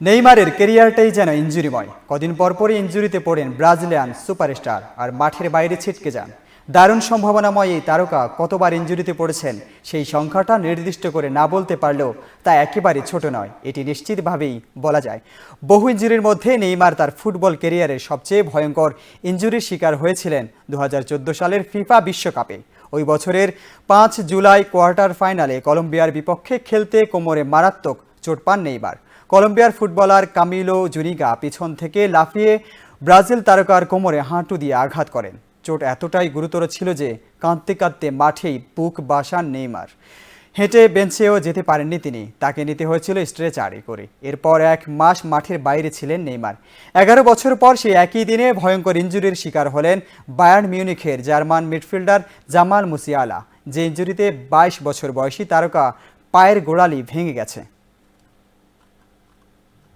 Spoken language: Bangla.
নেইমারের কেরিয়ারটাই যেন ইঞ্জুরিময়। কদিন পরপরই ইঞ্জুরিতে পড়েন ব্রাজিলিয়ান সুপারস্টার। আর মাঠের বাইরে ছিটকে যান। দারুণ সম্ভাবনাময় এই তারকা কতবার ইঞ্জুরিতে পড়েছেন, সেই সংখ্যাটা নির্দিষ্ট করে না বলতে পারলেও তা একেবারে ছোট নয়। এটি নিশ্চিতভাবেই বলা যায়। বহু ইঞ্জুরির মধ্যে নেইমার তার ফুটবল কেরিয়ারের সবচেয়ে ভয়ঙ্কর ইঞ্জুরির শিকার হয়েছিলেন দু হাজার চোদ্দ সালের ফিফা বিশ্বকাপে। ওই বছরের পাঁচ জুলাই কোয়ার্টার ফাইনালে কলম্বিয়ার বিপক্ষে খেলতে কোমরে মারাত্মক চোট পান নেইমার। কলম্বিয়ার ফুটবলার কামিলো জুনিগা পিছন থেকে লাফিয়ে ব্রাজিল তারকার কোমরে হাঁটু দিয়ে আঘাত করেন। চোট এতটাই গুরুতর ছিল যে কাঁদতে কাঁদতে মাঠেই বুক বাসান নেইমার। হেঁটে বেঞ্চেও যেতে পারেননি তিনি। তাকে নিতে হয়েছিল স্ট্রেচারে করে। এরপর এক মাস মাঠের বাইরে ছিলেন নেইমার। এগারো বছর পর সেই একই দিনে ভয়ঙ্কর ইঞ্জুরির শিকার হলেন বায়ার্ন মিউনিখের জার্মান মিডফিল্ডার জামাল মুসিয়ালা। যে ইঞ্জুরিতে বাইশ বছর বয়সী তারকা পায়ের গোড়ালি ভেঙে গেছে।